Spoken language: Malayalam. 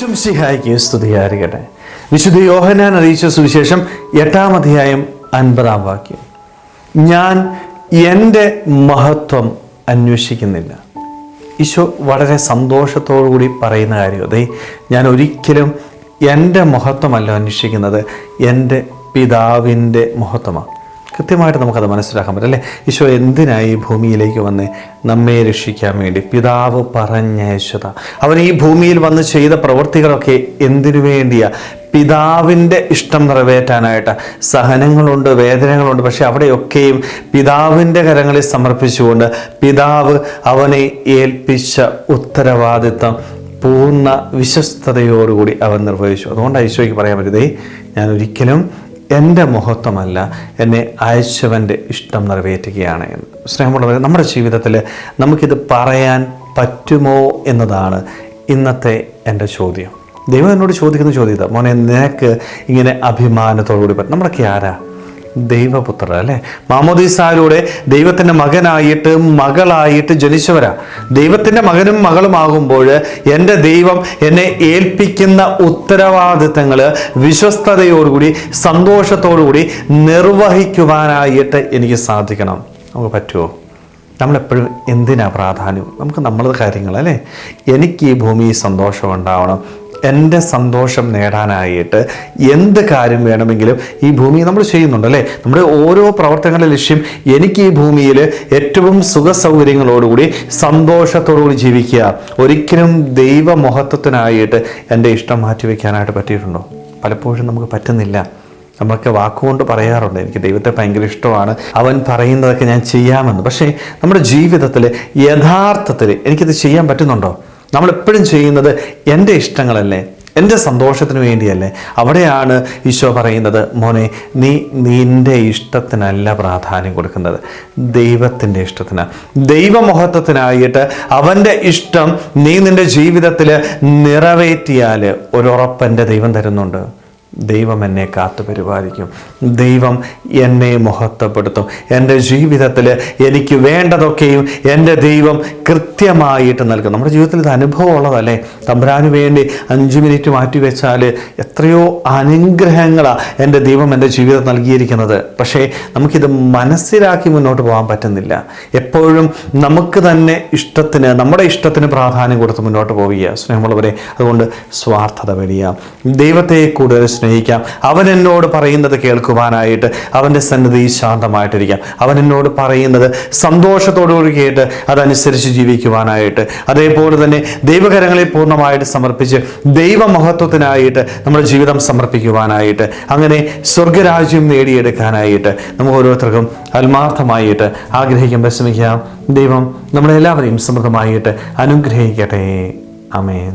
ശംസിഹായിക്ക് സ്തുതിയായിരിക്കട്ടെ വിശുദ്ധ യോഹനാൻ അറിയിച്ച സുവിശേഷം എട്ടാം അധ്യായം അൻപതാം വാക്യം. ഞാൻ എന്റെ മഹത്വം അന്വേഷിക്കുന്നില്ല. ഈശോ വളരെ സന്തോഷത്തോടു കൂടി പറയുന്ന കാര്യം അതെ. ഞാൻ ഒരിക്കലും എന്റെ മഹത്വമല്ല അന്വേഷിക്കുന്നത് എന്റെ പിതാവിന്റെ മഹത്വമാണ്. കൃത്യമായിട്ട് നമുക്കത് മനസ്സിലാക്കാൻ പറ്റും അല്ലേ? ഈശോ എന്തിനായി ഭൂമിയിലേക്ക് വന്ന് നമ്മെ രക്ഷിക്കാൻ വേണ്ടി? പിതാവ് പറഞ്ഞയച്ചത അവൻ ഈ ഭൂമിയിൽ വന്ന് ചെയ്ത പ്രവൃത്തികളൊക്കെ എന്തിനു വേണ്ടിയാ? പിതാവിന്റെ ഇഷ്ടം നിറവേറ്റാനായിട്ട്. സഹനങ്ങളുണ്ട് വേദനകളുണ്ട് പക്ഷെ അവിടെയൊക്കെയും പിതാവിന്റെ കരങ്ങളിൽ സമർപ്പിച്ചുകൊണ്ട് പിതാവ് അവനെ ഏൽപ്പിച്ച ഉത്തരവാദിത്തം പൂർണ വിശ്വസ്തയോടുകൂടി അവൻ നിർവഹിച്ചു. അതുകൊണ്ട് ഈശോയ്ക്ക് പറയാൻ പറ്റുതേ ഞാൻ ഒരിക്കലും എന്റെ മഹത്വമല്ല എന്നെ അയച്ചവന്റെ ഇഷ്ടം നിറവേറ്റുകയാണ് എന്ന്. സ്നേഹമുള്ളവരെ നമ്മുടെ ജീവിതത്തിൽ നമുക്കിത് പറയാൻ പറ്റുമോ എന്നതാണ് ഇന്നത്തെ എന്റെ ചോദ്യം. ദൈവം എന്നോട് ചോദിക്കുന്ന ചോദ്യം മോനെ നിനക്ക് ഇങ്ങനെ അഭിമാനത്തോടുകൂടി നമ്മളൊക്കെ ആരാ? ദൈവപുത്ര അല്ലേ? മാമോദീസായിലൂടെ ദൈവത്തിന്റെ മകനായിട്ട് മകളായിട്ട് ജനിച്ചവരാ. ദൈവത്തിന്റെ മകനും മകളുമാകുമ്പോൾ എന്റെ ദൈവം എന്നെ ഏൽപ്പിക്കുന്ന ഉത്തരവാദിത്തങ്ങൾ വിശ്വസ്തയോടുകൂടി സന്തോഷത്തോടുകൂടി നിർവഹിക്കുവാനായിട്ട് എനിക്ക് സാധിക്കണം. നമുക്ക് പറ്റുമോ നമ്മളെപ്പോഴും എന്തിനാ പ്രാധാന്യം? നമുക്ക് നമ്മളത് കാര്യങ്ങൾ അല്ലേ? എനിക്ക് ഈ ഭൂമി സന്തോഷം ഉണ്ടാവണം. എന്റെ സന്തോഷം നേടാനായിട്ട് എന്ത് കാര്യം വേണമെങ്കിലും ഈ ഭൂമി നമ്മൾ ചെയ്യുന്നുണ്ട് അല്ലേ? നമ്മുടെ ഓരോ പ്രവർത്തനങ്ങളുടെ ലക്ഷ്യം എനിക്ക് ഈ ഭൂമിയിൽ ഏറ്റവും സുഖ സൗകര്യങ്ങളോടുകൂടി സന്തോഷത്തോടുകൂടി ജീവിക്കുക. ഒരിക്കലും ദൈവമഹത്വത്തിനായിട്ട് എന്റെ ഇഷ്ടം മാറ്റിവെക്കാനായിട്ട് പറ്റിയിട്ടുണ്ടോ? പലപ്പോഴും നമുക്ക് പറ്റുന്നില്ല. നമ്മളൊക്കെ വാക്കുകൊണ്ട് പറയാറുണ്ട് എനിക്ക് ദൈവത്തെ ഭയങ്കര ഇഷ്ടമാണ് അവൻ പറയുന്നതൊക്കെ ഞാൻ ചെയ്യാമെന്ന്. പക്ഷേ നമ്മുടെ ജീവിതത്തിൽ യഥാർത്ഥത്തിൽ എനിക്കിത് ചെയ്യാൻ പറ്റുന്നുണ്ടോ? നമ്മളെപ്പോഴും ചെയ്യുന്നത് എന്റെ ഇഷ്ടങ്ങളല്ലേ? എന്റെ സന്തോഷത്തിന് വേണ്ടിയല്ലേ? അവിടെയാണ് ഈശോ പറയുന്നത് മോനെ നീ നിന്റെ ഇഷ്ടത്തിനല്ല പ്രാധാന്യം കൊടുക്കുന്നത്. ദൈവത്തിന്റെ ഇഷ്ടത്തിന്. ദൈവമഹത്വത്തിനായിട്ട് അവന്റെ ഇഷ്ടം നീ നിന്റെ ജീവിതത്തിൽ നിറവേറ്റിയാൽ ഒരു ഉറപ്പ് എന്റെ ദൈവം തരുന്നുണ്ട്. ദൈവം എന്നെ കാത്തു പരിപാലിക്കും. ദൈവം എന്നെ മഹത്വപ്പെടുത്തും. എന്റെ ജീവിതത്തിൽ എനിക്ക് വേണ്ടതൊക്കെയും എന്റെ ദൈവം കൃത്യമായിട്ട് നൽകും. നമ്മുടെ ജീവിതത്തിൽ ഇത് അനുഭവം ഉള്ളതല്ലേ? തമ്പുരാന് വേണ്ടി അഞ്ച് മിനിറ്റ് മാറ്റി വെച്ചാൽ എത്രയോ അനുഗ്രഹങ്ങളാണ് എന്റെ ദൈവം എന്റെ ജീവിതം നൽകിയിരിക്കുന്നത്. പക്ഷേ നമുക്കിത് മനസ്സിലാക്കി മുന്നോട്ട് പോകാൻ പറ്റുന്നില്ല. എപ്പോഴും നമുക്ക് തന്നെ ഇഷ്ടത്തിന് നമ്മുടെ ഇഷ്ടത്തിന് പ്രാധാന്യം കൊടുത്ത് മുന്നോട്ട് പോവുക സ്നേഹമുള്ളവരെ അതുകൊണ്ട് സ്വാർത്ഥത വലിയ ദൈവത്തെ കൂടുതൽ സ്നേഹിക്കാം. അവൻ എന്നോട് പറയുന്നത് കേൾക്കുവാനായിട്ട് അവന്റെ സന്നദ്ധി ശാന്തമായിട്ടിരിക്കാം. അവൻ എന്നോട് പറയുന്നത് സന്തോഷത്തോടുകൂടി കേട്ട് അതനുസരിച്ച് ജീവിക്കുവാനായിട്ട്. അതേപോലെ തന്നെ ദൈവകരങ്ങളെ പൂർണമായിട്ട് സമർപ്പിച്ച് ദൈവമഹത്വത്തിനായിട്ട് നമ്മുടെ ജീവിതം സമർപ്പിക്കുവാനായിട്ട്. അങ്ങനെ സ്വർഗരാജ്യം നേടിയെടുക്കാനായിട്ട് നമുക്ക് ഓരോരുത്തർക്കും ആത്മാർത്ഥമായിട്ട് ആഗ്രഹിക്കാൻ വിശ്രമിക്കാം ദൈവം നമ്മളെല്ലാവരെയും സമൃദ്ധമായിട്ട് അനുഗ്രഹിക്കട്ടെ. അമേൻ